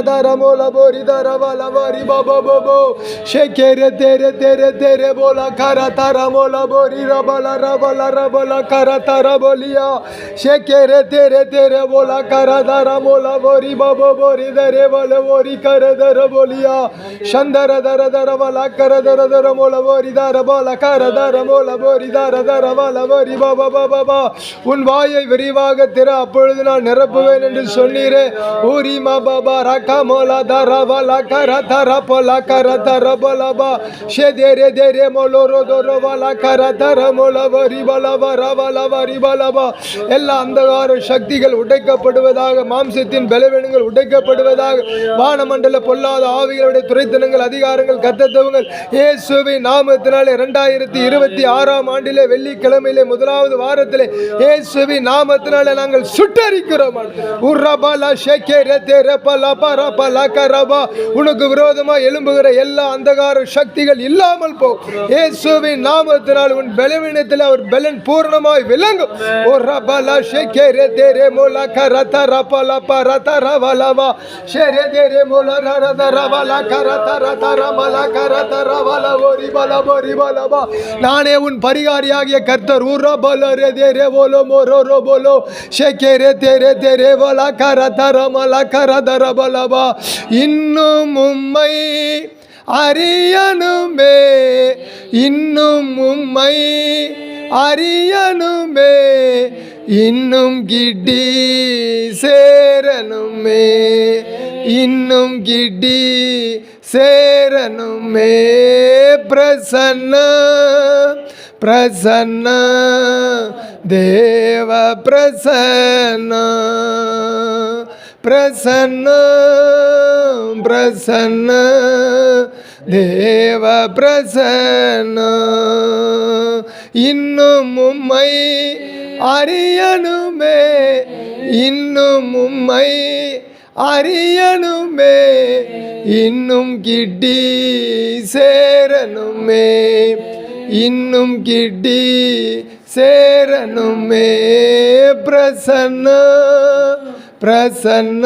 dara mola bori dara bala bari baba babo şekere tere tere tere bola kara tara mola bori rabala rabala rabala kara tara bolia şekere tere tere bola kara dara mola bori baba bori dere bala bori kara dara bolia şandara dara dara bala kara dara dara mola bori dara bala kara dara mola bori dara dara bala bori baba baba பா உன் வாயை விரிவாக திற அப்பொழுது நான் நிரப்புவேன் என்று சொன்னீரே ஊரி மா பாபா ரகா மோலா தரா கர தர போலா கர தர போலா பா தேரே தேரே மோலோ ரோ கர தர மோலா வரி பலா வரா வாலா வரி பலா எல்லா அந்தகார சக்திகள் உடைக்கப்படுவதாக மாம்சத்தின் பலவீனங்கள் உடைக்கப்படுவதாக வானமண்டல பொல்லாத ஆவிகளுடைய துறைத்தனங்கள் அதிகாரங்கள் கத்தத்தவங்கள் இயேசுவை நாமத்தினாலே இரண்டாயிரத்தி இருபத்தி ஆறாம் ஆண்டிலே வெள்ளிக்கிழமையிலே முதலாவது வாரத்திலே இயேசுவின் நாமத்தினாலே நாங்கள் சுட்டரிக்கிறோம். உர்ரபலா ஷெகேரே உனக்கு விரோதமா எழும்புகிற எல்லா அந்தகார சக்திகள் இல்லாமல் போ. இயேசுவின் நாமத்தினால் உன் பலவீனத்தில் அவர் பலன் பூர்ணமாய் விளங்கும். உர்ரபலா ஷெகேரே தேரே மோலா கரத ரபலா பரத ரவலவா ஷெரே தேரே மோலா ரத ரவலா கரத ரத ரமலா கரத ரவல ஓரி பல ஓரி பலவா நானே உன் பரிகாரியாகிய கர்த்தர். உர்ரபல ரே தே தேரே போலோ மோ ரோ போலோ ஷெகேரே தேரே தேரே வலா கரத ரபா லா அல்லவா இன்னும் உம்மை அறியணுமே. இன்னும் உம்மை அறியணுமே. இன்னும் கிட்டி சேரணுமே. இன்னும் கிட்டி சேரணுமே. பிரசன்ன பிரசன்ன தேவ பிரசன்ன. பிரசன்ன பிரசன்ன தேவ பிரசன்ன. இன்னும் உம்மை அறியணுமே இன்னும் உம்மை அறியணுமே இன்னும் கிட்டி சேரணுமே. இன்னும் கிட்டி சேரணுமே பிரசன்ன. பிரசன்ன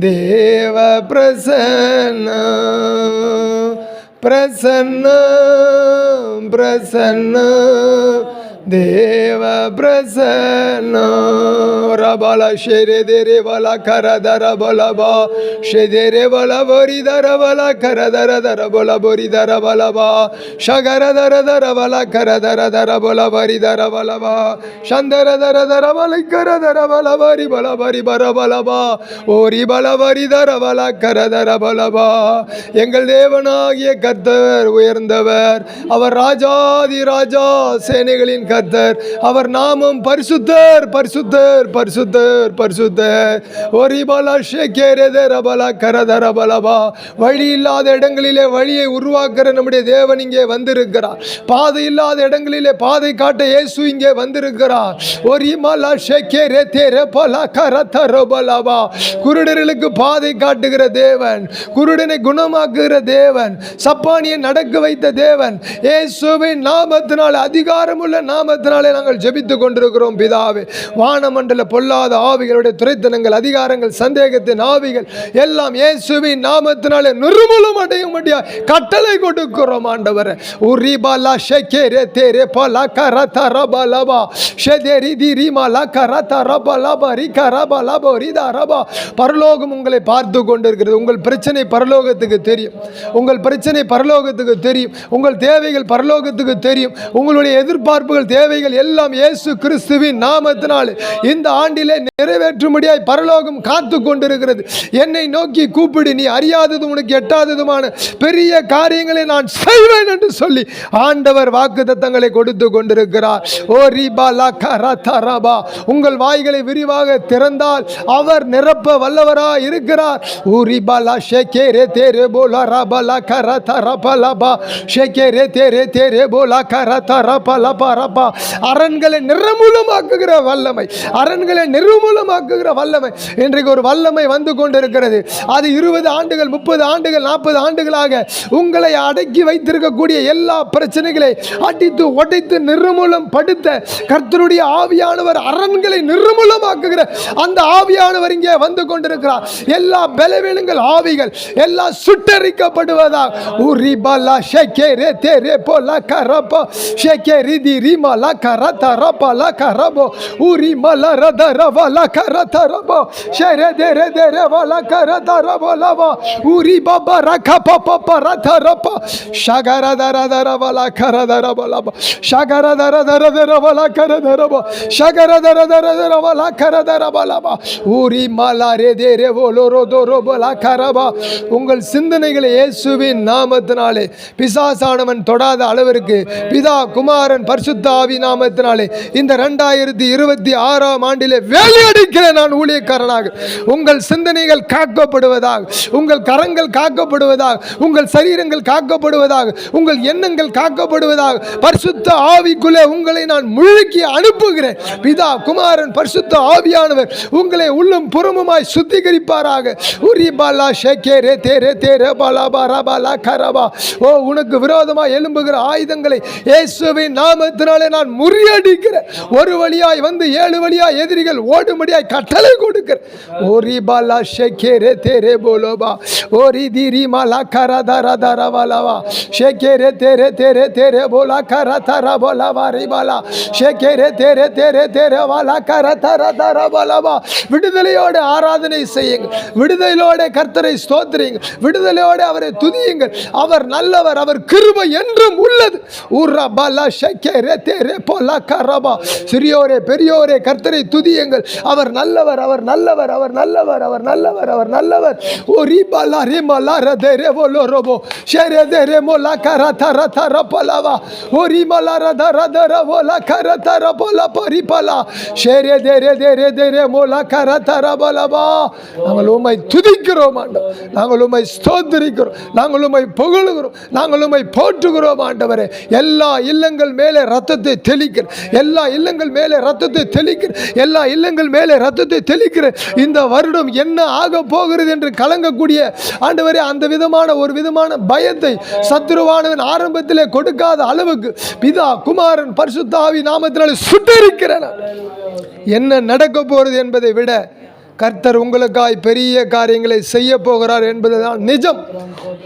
தேவ பிரசன்ன பிரசன்ன பிரசன்ன தேவ பிரசன்ன ரபல ஷெரே தேரே பல கர தர பல பா. ஷெதேரே பல பொரி தர பல தர தர பொரி தர பல ஷகர தர தர பல கர தர தர பல பரி தர பல பா. சந்தர தர தர பல கர தர பல பரி பல பரி பர பல ஓரி பல பரி தர பல கர எங்கள் தேவனாகிய கர்த்தர் உயர்ந்தவர். அவர் ராஜாதி ராஜா சேனைகளின் கத்தர் அவர் நாமம் பரிசுத்தர் பரிசுத்தர் பரிசுத்தர் பரிசுத்தர். ஒரி பல ஷேகேரே ரபல கரதர பலபா வழி இல்லாத இடங்களிலே வழியை உருவாக்குற நம்முடைய தேவன் இங்கே வந்திருக்கிறார். பாதை இல்லாத இடங்களிலே பாதை காட்ட இயேசு இங்கே வந்திருக்கிறார். ஒரு மலா ஷேகேரே தேரே பல கரதர பலபா குருடர்களுக்கு பாதை காட்டுகிற தேவன் குருடனை குணமாக்குகிற தேவன் சப்பானியை நடக்க வைத்த தேவன். இயேசுவின் நாமத்தினால் அதிகாரமுள்ள நாம் நாமத்தினாலே நாங்கள் ஜெபித்து கொண்டிருக்கிறோம் பிதாவே. வானமண்டல பொல்லாத ஆவிகளுடைய துரைத்தனங்கள் அதிகாரங்கள் சந்தேகத்தின் ஆவிகள் எல்லாம் இயேசுவின் நாமத்தினாலே நிர்மூலம் அடையும் முடியாது கட்டளை கொடுக்கிறோம் ஆண்டவரே. உரி பாலா ஷெகே ரே தேரே பலா கர தர பலபா. ஷெதேரி திரி மலா கர ரபா லபா ரி கரபா லபா ரிதா ரபா பரலோகம் உங்களை பார்த்து கொண்டிருக்கிறது. உங்கள் பிரச்சனை பரலோகத்துக்கு தெரியும். உங்கள் பிரச்சனை பரலோகத்துக்கு தெரியும். உங்கள் தேவைகள் பரலோகத்துக்கு தெரியும். உங்களுடைய எதிர்பார்ப்புகள் தேவைகள் எல்லாம் இயேசு கிறிஸ்துவின் நாமத்தினால் இந்த ஆண்டிலே நிறைவேற்றும்படியாய் பரலோகம் காத்து கொண்டிருக்கிறது. என்னை நோக்கி கூப்பிடு நீ அறியாதது உனக்கு எட்டாததுமான பெரிய காரியங்களை நான் செய்வேன் என்று சொல்லி ஆண்டவர் வாக்கு தத்தங்களை கொடுத்து கொண்டிருக்கிறார். ஓ ரீபா லா கரா ராபா உங்கள் வாய்களை விரிவாக திறந்தால் அவர் நிரப்ப வல்லவரா இருக்கிறார். ஓ ரீபா லா ஷேகே ரே தேரே போலா ராபா லா கரா தரபா லபா ஷேகே ரே தேரே தேரே போலா கரா தரபா லபா ரபா அப்பா அரண்களை நிர்மூலமாக்குகிற வல்லமை அரண்களை நிர்மூலமாக்குகிற வல்லமை. இன்றைக்கு ஒரு வல்லமை வந்து கொண்டிருக்கிறது. அது இருபது ஆண்டுகள் முப்பது ஆண்டுகள் நாற்பது ஆண்டுகளாக உங்களை அடக்கி வைத்திருக்கக்கூடிய எல்லா பிரச்சனைகளை அடித்து உடைத்து நிர்மூலம் படுத்த கர்த்தருடைய ஆவியானவர் அரண்களை நிர்மூலமாக்குகிற அந்த ஆவியானவர் இங்கே வந்து கொண்டிருக்கிறார். எல்லா பலவீனங்கள் ஆவிகள் எல்லாம் சுட்டரிக்கப்படுவதாக உரி பலா ஷெக்கே ரே தே ரே போ கரப்போ ஷெக்கே ரிதி ரிமா உங்கள் சிந்தனைகளை இயேசுவின் நாமத்தினாலே பிசாசானவன் தொடாத அளவிற்கு பிதா குமாரன் பரிசுத்தா ஆவி நாமத்தினாலே இந்த ரெண்டாயிரத்தி இருபத்தி ஆறாம் ஆண்டிலே வேலையடிக்கிறேன் நான் ஊழியக்காரனாக உங்கள் சிந்தனைகள் காக்கப்படுவதாக உங்கள் கரங்கள் காக்கப்படுவதாக உங்கள் சரீரங்கள் காக்கப்படுவதாக உங்கள் எண்ணங்கள் காக்கப்படுவதாக பரிசுத்த ஆவிக்குள்ளே உங்களை நான் முழுக்கி அனுப்புகிறேன். பிதா குமாரன் பரிசுத்த ஆவியானவர் உங்களை உள்ளும் புறமுமாய் சுத்திகரிப்பாராக. உரி பாலா ஷேகே ரே தே ரே தே ரே பாலா பாரா பாலா கரபா. ஓ உனக்கு விரோதமாக எழும்புகிற ஆயுதங்களை இயேசுவின் நாமத்தினாலே நான் முறியடிக்கிறேன் ஒரு வழியாய் வந்து ஏழு வழியாய் எதிரிகள் ஓடும்படியாய் கட்டளை கொடுக்கிறேன் ஓரி பாலா ஷேக்கே ரே தே ரே போலோபா ஓரி தீரி மாலா கரா தரா தரா பாலாவா ஷேக்கே ரே தே ரே தே ரே தே ரே போலா கரா தரா போலா வாரி பாலா. ஷேக்கே ரே தே ரே தே ரே தே ரே வாலா கரா தரா தரா பாலாவா விடுதலையோட ஆராதனை செய்யுங்க விடுதலையோட கர்த்தரை ஸ்தோத்திரியுங்க விடுதலையோடு அவரை துதியுங்கள். அவர் நல்லவர் அவர் கிருபை என்றும் உள்ளது. ஊர்ரா பாலா ஷக்கே ரே தே ரே சிறியோரே பெரியோரே கர்த்தரை துதியுங்கள். அவர் நல்லவர் அவர் நல்லவர் அவர் நல்லவர் அவர் நல்லவர் அவர் நல்லவர். ஓ ரீபாலா பாலா ரதே மலா ரே போலோ ரோபோ. ஷேரே தே ரே மோலா கரா தர தரா ஓ ரீமலா ரத ரத ரவோ ர த ர போலா கரா தரா ஷேரே தே ரே தே ரே தே ரே மோலா கரா தரா பலவா நாங்கள் உம்மை துதிக்கிறோம் ஆண்டவர். நாங்கள் உம்மை ஸ்தோத்திரிக்கிறோம். நாங்கள் உம்மை புகழுகிறோம். நாங்கள் உம்மை போற்றுகிறோம் ஆண்டவரே. எல்லா இல்லங்கள் மேலே ரத்தத்தை தெளிக்கிற எல்லா இல்லங்கள் மேலே ரத்தத்தை தெளிக்கிற எல்லா இல்லங்கள் மேலே ரத்தத்தை தெளிக்கிற இந்த வருடம் என்ன ஆக போகிறது என்று கலங்கக்கூடிய ஆண்டவரே அந்த விதமான ஒரு விதமான பயத்தை சத்துருவானவன் ஆரம்பத்திலே கொடுக்காத அளவுக்கு பிதா குமாரன் பரிசுத்தாவி நாமத்தினாலே சுட்டரிக்கிறேன். என்ன நடக்க போகிறது என்பதை விட கர்த்தர் உங்களுக்காய் பெரிய காரியங்களை செய்ய போகிறார் என்பதுதான் நிஜம்.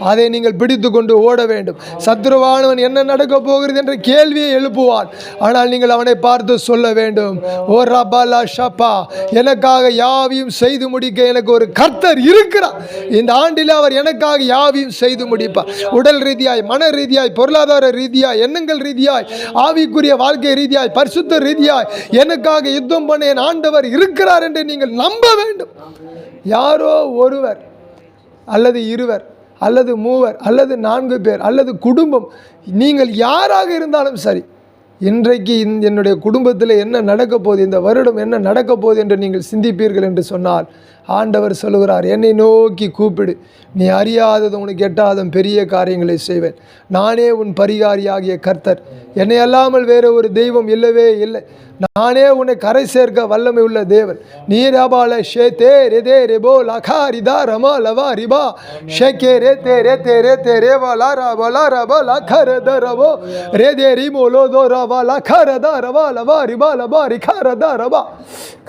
அதை நீங்கள் பிடித்து கொண்டு ஓட வேண்டும். சத்ருவானவன் என்ன நடக்க போகிறது என்ற கேள்வியை எழுப்புவான். ஆனால் நீங்கள் அவனை பார்த்து சொல்ல வேண்டும் ஓ ரபாலா ஷப்பா எனக்காக யாவையும் செய்து முடிக்க எனக்கு ஒரு கர்த்தர் இருக்கிறார். இந்த ஆண்டில் அவர் எனக்காக யாவையும் செய்து முடிப்பார். உடல் ரீதியாய் மன ரீதியாய் பொருளாதார ரீதியாய் எண்ணங்கள் ரீதியாய் ஆவிக்குரிய வாழ்க்கை ரீதியாய் பரிசுத்த ரீதியாய் எனக்காக யுத்தம் பண்ண என் ஆண்டவர் இருக்கிறார் என்று நீங்கள் நம்ப வேண்டும். யாரோ ஒருவர் அல்லது இருவர் அல்லது மூவர் அல்லது நான்கு பேர் அல்லது குடும்பம் நீங்கள் யாராக இருந்தாலும் சரி இன்றைக்கு என்னுடைய குடும்பத்தில் என்ன நடக்க போகுது இந்த வருடம் என்ன நடக்க போகுது என்று நீங்கள் சிந்திப்பீர்கள் என்று சொன்னால் ஆண்டவர் சொல்லுகிறார் என்னை நோக்கி கூப்பிடு. நீ அறியாதது உனக்கு எட்டாத பெரிய காரியங்களை செய்வேன். நானே உன் பரிகாரியாகிய கர்த்தர். என்னை அல்லாமல் வேறு ஒரு தெய்வம் இல்லவே இல்லை. நானே உன்னை கரை சேர்க்க வல்லமை உள்ள தேவன். நீராபால ஷே தே ரே தே ரெபோ லகா ரிதா ரமா லவா ரிபா. ஷேகே ரே தே ரே தே ரே தே ரே வா லா ரா வா லா ரா பா லா கா ர த ர வோ. ரே தே ரி மோ லோ தோ ரா வா லா கா ர தா ர வா லவா ரிபா லபா ரி கா ர தா ர வா.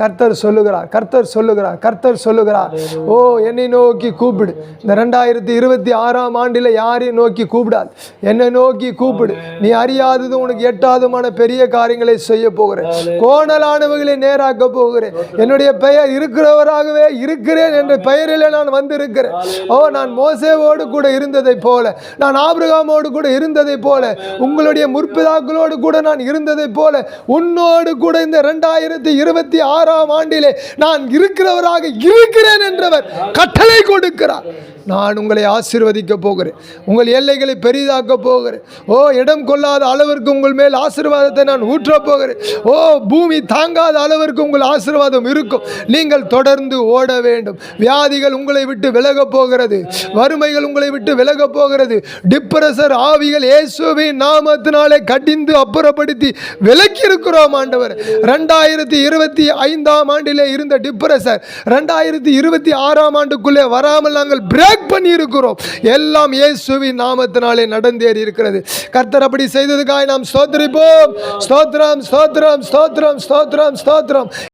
கர்த்தர் சொல்லுகிறார் கர்த்தர் சொல்லுகிறார் கர்த்தர் சொல்லுகிறார். ஓ என்னை நோக்கி கூப்பிடு. இந்த ரெண்டாயிரத்தி இருபத்தி ஆறாம் ஆண்டில் யாரையும் நோக்கி கூப்பிடாது. என்னை நோக்கி கூப்பிடு. நீ அறியாதது உனக்கு எட்டாதமான பெரிய காரியங்களை செய்ய போகிறேன். கோணலானவர்களை நேராக்க போகிறேன். என்னுடைய பெயர் இருக்கிறவராகவே இருக்கிறேன் என்ற பெயரில் நான் வந்திருக்கிறேன். ஓ நான் மோசேவோடு கூட இருந்ததைப் போல நான் ஆபிரகாமோடு கூட இருந்ததைப் போல உங்களுடைய முற்பிதாக்களோடு கூட நான் இருந்ததைப் போல உன்னோடு கூட இந்த ரெண்டாயிரத்தி இருபத்தி ஆறாம் ஆண்டிலே நான் இருக்கிறவராக அறிவிக்கிறேன் என்றவர் கட்டளை கொடுக்கிறார். நான் உங்களை ஆசீர்வதிக்க போகிறேன். உங்கள் எல்லைகளை பெரிதாக்க போகிறேன். ஓ இடம் கொள்ளாத அளவிற்கு உங்கள் மேல் ஆசீர்வாதத்தை நான் ஊற்றப் போகிறேன். ஓ பூமி தாங்காத அளவிற்கு உங்கள் ஆசீர்வாதம் இருக்கும். நீங்கள் தொடர்ந்து ஓட வேண்டும். வியாதிகள் உங்களை விட்டு விலகப் போகிறது. வறுமைகள் உங்களை விட்டு விலகப் போகிறது. டிப்ரசர் ஆவிகள் இயேசுவின் நாமத்தினாலே கடிந்து அப்புறப்படுத்தி விலக்கி இருக்கிறோம் ஆண்டவர். ரெண்டாயிரத்தி இருபத்தி ஐந்தாம் ஆண்டிலே இருந்த டிப்ரசர் ரெண்டாயிரத்தி இருபத்தி ஆறாம் ஆண்டுக்குள்ளே வராமல் நாங்கள் பிரேக் பண்ணி இருக்கிறோம் எல்லாம் இயேசுவின் நாமத்தினாலே நடந்தேறி இருக்கிறது. கர்த்தர் அப்படி செய்ததுக்காக நாம் ஸ்தோத்திரிப்போம். ஸ்தோத்திரம் ஸ்தோத்திரம் ஸ்தோத்திரம் ஸ்தோத்திரம் ஸ்தோத்திரம்.